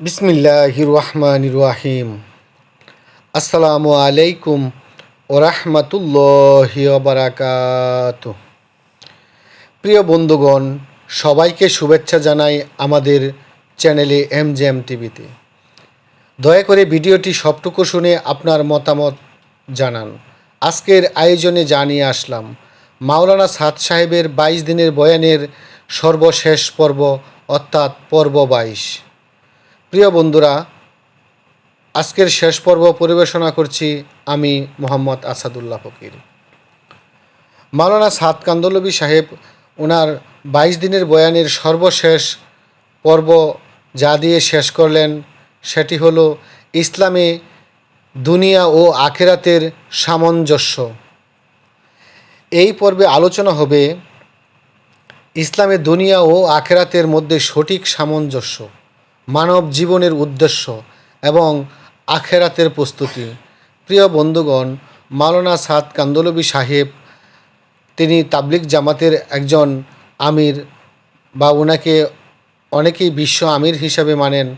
বিসমিল্লাহ রহমান রাহিম আসসালামু আলাইকুম ওরহমতুল্লাহি বারাকাত। প্রিয় বন্ধুগণ, সবাইকে শুভেচ্ছা জানাই আমাদের চ্যানেলে এম জে এম টিভিতে। দয়া করে ভিডিওটি সবটুকু শুনে আপনার মতামত জানান। আজকের আয়োজনে জানিয়ে আসলাম, মাওলানা সাদ সাহেবের বাইশ দিনের বয়ানের সর্বশেষ পর্ব অর্থাৎ পর্ব বাইশ। প্রিয় বন্ধুরা, আজকের শেষ পর্ব পরিবেশনা করছি আমি মোহাম্মদ আসাদুল্লাহ ফকির। মাওলানা সাদ কান্দলবি সাহেব ওনার বাইশ দিনের বয়ানের সর্বশেষ পর্ব যা দিয়ে শেষ করলেন, সেটি হলো ইসলামে দুনিয়া ও আখেরাতের সামঞ্জস্য। এই পর্বে আলোচনা হবে ইসলামে দুনিয়া ও আখেরাতের মধ্যে সঠিক সামঞ্জস্য। মানব জীবনের উদ্দেশ্য এবং আখেরাতের প্রস্তুতি। প্রিয় বন্ধুগণ, মাওলানা সাদ কান্দলবি সাহেব, তিনি তাবলিক জামাতের একজন আমির বা ওনাকে অনেকেই বিশ্ব আমির হিসাবে মানেন।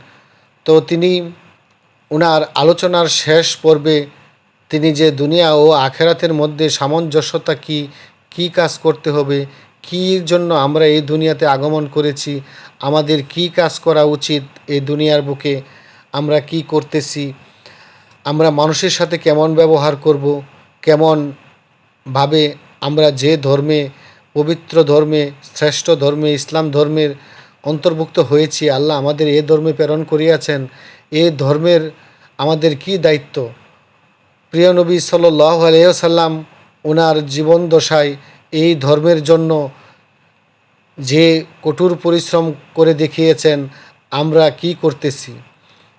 তো তিনি ওনার আলোচনার শেষ পর্বে তিনি যে দুনিয়া ও আখেরাতের মধ্যে সামঞ্জস্যতা কি কি কাজ করতে হবে কী জন্য আমরা এই দুনিয়াতে আগমন করেছি? আমাদের কি কাজ করা উচিত এই দুনিয়ার বুকে? আমরা কি করতেছি? আমরা মানুষের সাথে কেমন ব্যবহার করব? কেমন ভাবে আমরা যে ধর্মে, পবিত্র ধর্মে, শ্রেষ্ঠ ধর্মে, ইসলাম ধর্মের অন্তর্ভুক্ত হয়েছি, আল্লাহ আমাদের এ ধর্মে প্রেরণ করিয়াছেন। এ ধর্মের আমাদের কি দায়িত্ব? প্রিয় নবী সাল্লাহ আলিয়াল্লাম ওনার জীবন দশায় এই ধর্মের জন্য যে কঠোর পরিশ্রম করে দেখিয়েছেন, আমরা কি করতেছি?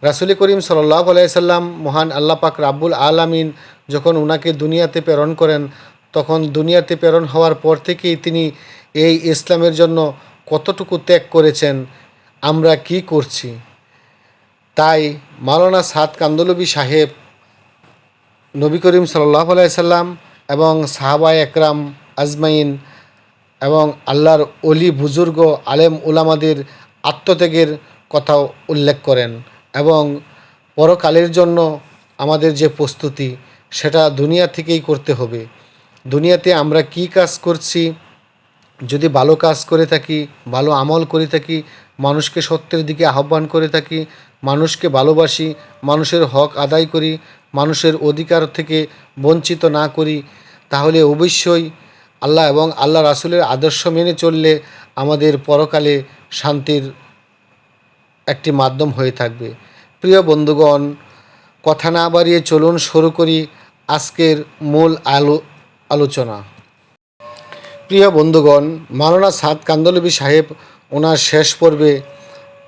রাসুল করিম সাল্লাহ আলাইসাল্লাম মহান আল্লাহ পাক রাব্বুল আলামিন যখন ওনাকে দুনিয়াতে প্রেরণ করেন, তখন দুনিয়াতে প্রেরণ হওয়ার পর থেকেই তিনি এই ইসলামের জন্য কতটুকু ত্যাগ করেছেন, আমরা কি করছি? তাই মাওলানা সাদ কান্দলবি সাহেব, নবী করিম সাল্লাহ আলাইসাল্লাম এবং সাহাবা একরাম আজমাইন এবং আল্লাহর অলি বুজুর্গ আলেম উলামাদের আত্মত্যাগের কথাও উল্লেখ করেন এবং পরকালের জন্য আমাদের যে প্রস্তুতি, সেটা দুনিয়া থেকেই করতে হবে। দুনিয়াতে আমরা কি কাজ করছি, যদি ভালো কাজ করে থাকি, ভালো আমল করে থাকি, মানুষকে সত্যের দিকে আহ্বান করে থাকি, মানুষকে ভালোবাসি, মানুষের হক আদায় করি, মানুষের অধিকার থেকে বঞ্চিত না করি, তাহলে অবশ্যই আল্লাহ এবং আল্লাহ রাসুলের আদর্শ মেনে চললে আমাদের পরকালে শান্তির একটি মাধ্যম হয়ে থাকবে। প্রিয় বন্ধুগণ, কথা না বাড়িয়ে চলুন শুরু করি আজকের মূল আলো, আলোচনা। প্রিয় বন্ধুগণ, মাওলানা সাদ কান্দলবি সাহেব ওনার শেষ পর্বে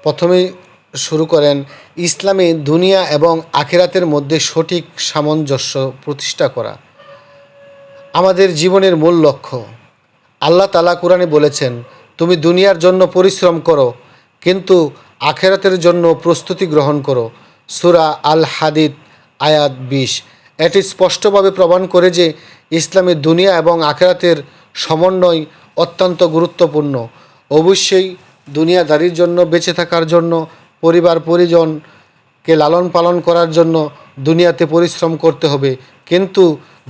প্রথমেই শুরু করেন, ইসলামে দুনিয়া এবং আখেরাতের মধ্যে সঠিক সামঞ্জস্য প্রতিষ্ঠা করা। আমাদের জীবনের মূল লক্ষ্য। আল্লাহ তালা কোরআনে বলেছেন, তুমি দুনিয়ার জন্য পরিশ্রম করো, কিন্তু আখেরাতের জন্য প্রস্তুতি গ্রহণ করো। সুরা আল হাদিদ আয়াত বিশ। এটি স্পষ্টভাবে প্রমাণ করে যে ইসলামের দুনিয়া এবং আখেরাতের সমন্বয় অত্যন্ত গুরুত্বপূর্ণ। অবশ্যই দুনিয়াদারির জন্য, বেঁচে থাকার জন্য, পরিবার পরিজনকে লালন পালন করার জন্য দুনিয়াতে পরিশ্রম করতে হবে। কিন্তু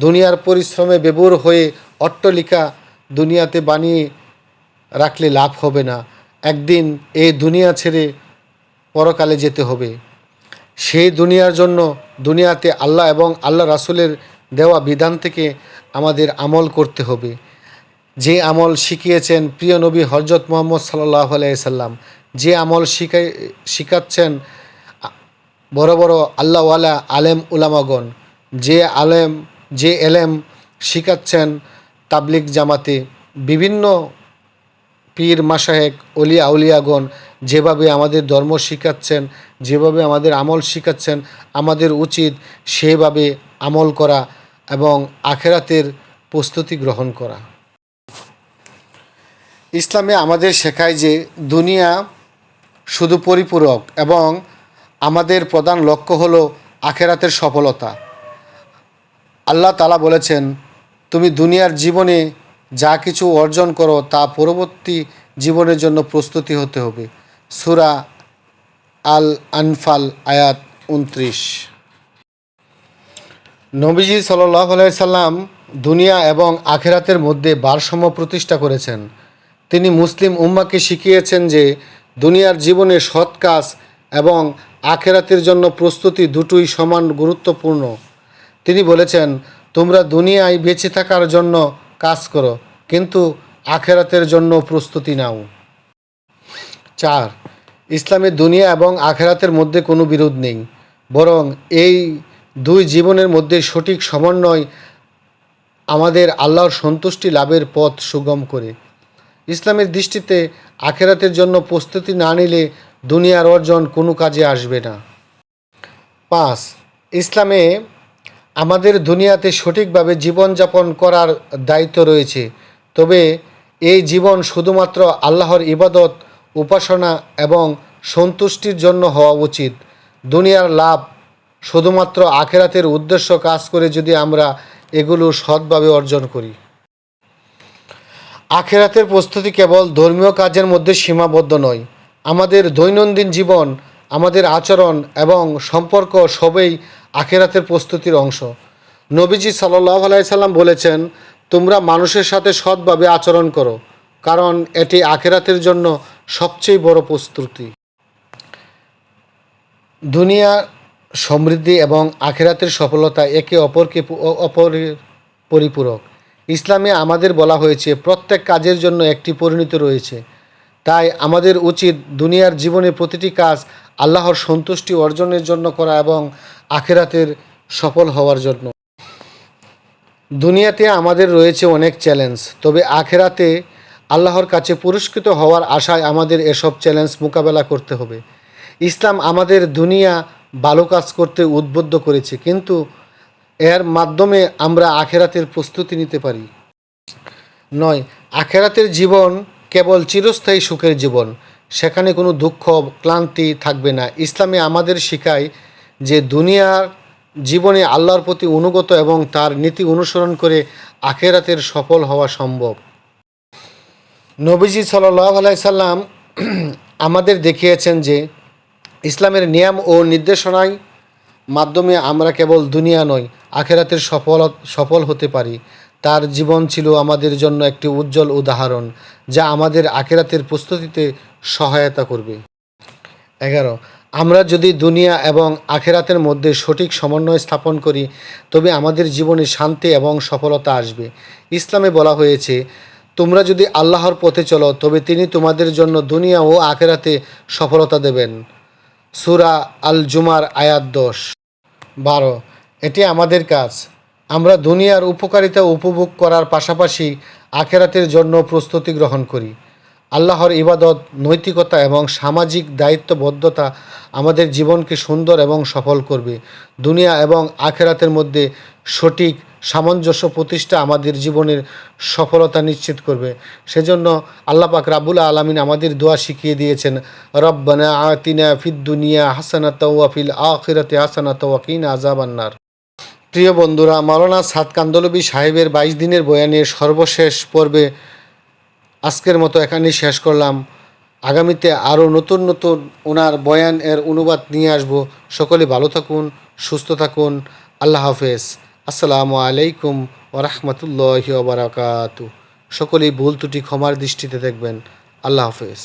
দুনিয়ার পরিশ্রমে বেবুর হয়ে অট্টলিকা দুনিয়াতে বানিয়ে রাখলে লাভ হবে না। একদিন এ দুনিয়া ছেড়ে পরকালে যেতে হবে। সেই দুনিয়ার জন্য দুনিয়াতে আল্লাহ এবং আল্লাহ রাসুলের দেওয়া বিধান থেকে আমাদের আমল করতে হবে। যে আমল শিখিয়েছেন প্রিয় নবী হজরত মোহাম্মদ সাল্লাহ আলাইসাল্লাম যে আমল শিখাই, শিখাচ্ছেন বড় বড় আল্লাহওয়ালা আলেম উলামাগণ, যে আলেম যে এলেম শিখাচ্ছেন তাবলিক জামাতে বিভিন্ন পীর মাসাহেক অলিয়া আউলিয়াগণ যেভাবে আমাদের ধর্ম শিখাচ্ছেন, যেভাবে আমাদের আমল শিখাচ্ছেন, আমাদের উচিত সেভাবে আমল করা এবং আখেরাতের প্রস্তুতি গ্রহণ করা। ইসলামে আমাদের শেখায় যে দুনিয়া শুধু পরিপূরক এবং আমাদের প্রধান লক্ষ্য হলো আখেরাতের সফলতা। আল্লাহ তালা বলেছেন, তুমি দুনিয়ার জীবনে যা কিছু অর্জন করো, তা পরবর্তী জীবনের জন্য প্রস্তুতি হতে হবে। সুরা আল আনফাল আয়াত উনত্রিশ। নবীজি সাল্লাহ সাল্লাম দুনিয়া এবং আখেরাতের মধ্যে ভারসাম্য প্রতিষ্ঠা করেছেন। তিনি মুসলিম উম্মাকে শিখিয়েছেন যে, দুনিয়ার জীবনে সৎ কাজ এবং আখেরাতের জন্য প্রস্তুতি দুটোই সমান গুরুত্বপূর্ণ। তিনি বলেছেন, তোমরা দুনিয়ায় বেঁচে থাকার জন্য কাজ করো, কিন্তু আখেরাতের জন্য প্রস্তুতি নাও। চার ইসলামের দুনিয়া এবং আখেরাতের মধ্যে কোনো বিরোধ নেই, বরং এই দুই জীবনের মধ্যে সঠিক সমন্বয় আমাদের আল্লাহর সন্তুষ্টি লাভের পথ সুগম করে। ইসলামের দৃষ্টিতে আখেরাতের জন্য প্রস্তুতি না নিলে দুনিয়ার অর্জন কোনো কাজে আসবে না। পাঁচ, ইসলামে আমাদের দুনিয়াতে সঠিকভাবে জীবনযাপন করার দায়িত্ব রয়েছে। তবে এই জীবন শুধুমাত্র আল্লাহর ইবাদত, উপাসনা এবং সন্তুষ্টির জন্য হওয়া উচিত। দুনিয়ার লাভ শুধুমাত্র আখেরাতের উদ্দেশ্য কাজ করে যদি আমরা এগুলো সৎভাবে অর্জন করি। আখেরাতের প্রস্তুতি কেবল ধর্মীয় কাজের মধ্যে সীমাবদ্ধ নয়। আমাদের দৈনন্দিন জীবন, আমাদের আচরণ এবং সম্পর্ক সবই আখেরাতের প্রস্তুতির অংশ। নবীজি সাল্লাহ আলাইসাল্লাম বলেছেন, তোমরা মানুষের সাথে সৎভাবে আচরণ করো, কারণ এটি আখেরাতের জন্য সবচেয়ে বড় প্রস্তুতি। দুনিয়া সমৃদ্ধি এবং আখেরাতের সফলতা একে অপরকে অপরের পরিপূরক। ইসলামে আমাদের বলা হয়েছে, প্রত্যেক কাজের জন্য একটি পরিণতি রয়েছে। তাই আমাদের উচিত দুনিয়ার জীবনে প্রতিটি কাজ আল্লাহর সন্তুষ্টি অর্জনের জন্য করা এবং আখেরাতের সফল হওয়ার জন্য। দুনিয়াতে আমাদের রয়েছে অনেক চ্যালেঞ্জ তবে আখেরাতে আল্লাহর কাছে পুরস্কৃত হওয়ার আশায় আমাদের এসব চ্যালেঞ্জ মোকাবেলা করতে হবে। ইসলাম আমাদের দুনিয়া ভালো কাজ করতে উদ্বুদ্ধ করেছে, কিন্তু এর মাধ্যমে আমরা আখেরাতের প্রস্তুতি নিতে পারি। নয়, আখেরাতের জীবন কেবল চিরস্থায়ী সুখের জীবন, সেখানে কোনো দুঃখ, ক্লান্তি থাকবে না। ইসলামে আমাদের শেখায় যে দুনিয়ার জীবনে আল্লাহর প্রতি অনুগত এবং তার নীতি অনুসরণ করে আখেরাতের সফল হওয়া সম্ভব। নবীজি সাল্লাহ আলাইসাল্লাম আমাদের দেখিয়েছেন যে ইসলামের নিয়ম ও নির্দেশনায় মাধ্যমে আমরা কেবল দুনিয়া নয়, আখেরাতের সফল সফল হতে পারি। তার জীবন ছিল আমাদের জন্য একটি উজ্জ্বল উদাহরণ যা আমাদের আখেরাতের প্রস্তুতিতে সহায়তা করবে। এগারো আমরা যদি দুনিয়া এবং আখেরাতের মধ্যে সঠিক সমন্বয় স্থাপন করি, তবে আমাদের জীবনে শান্তি এবং সফলতা আসবে। ইসলামে বলা হয়েছে, তোমরা যদি আল্লাহর পথে চলো, তবে তিনি তোমাদের জন্য দুনিয়া ও আখেরাতে সফলতা দেবেন। সুরা আল জুমার আয়াত দশ। বারো, এটি আমাদের কাজ। আমরা দুনিয়ার উপকারিতা উপভোগ করার পাশাপাশি আখেরাতের জন্য প্রস্তুতি গ্রহণ করি। আল্লাহর ইবাদত, নৈতিকতা এবং সামাজিক দায়িত্ববদ্ধতা আমাদের জীবনকে সুন্দর এবং সফল করবে। দুনিয়া এবং আখেরাতের মধ্যে সঠিক, সামঞ্জস্য প্রতিষ্ঠা আমাদের জীবনের সফলতা নিশ্চিত করবে। সেজন্য আল্লাহ পাক রাবুল আলমিন আমাদের দোয়া শিখিয়ে দিয়েছেন, রব্বানা আতিনা ফিদ দুনিয়া হাসানাত ওয়া ফিল আখিরাতে হাসানাত ওয়া কিনা আযাবান্নার। প্রিয় বন্ধুরা, মাওলানা সাদ কান্দলবী সাহেবের বাইশ দিনের বয়ানের সর্বশেষ পর্বে আজকের মতো এখানেই শেষ করলাম। আগামীতে আরও নতুন নতুন ওনার বয়ান এর অনুবাদ নিয়ে আসব। সকলে ভালো থাকুন, সুস্থ থাকুন। আল্লাহ হাফেজ। আসসালামু আলাইকুম ওরহমতুল্লাহ বারাকাতু সকলেই ভুল ত্রুটি ক্ষমার দৃষ্টিতে দেখবেন। আল্লাহ হাফেজ।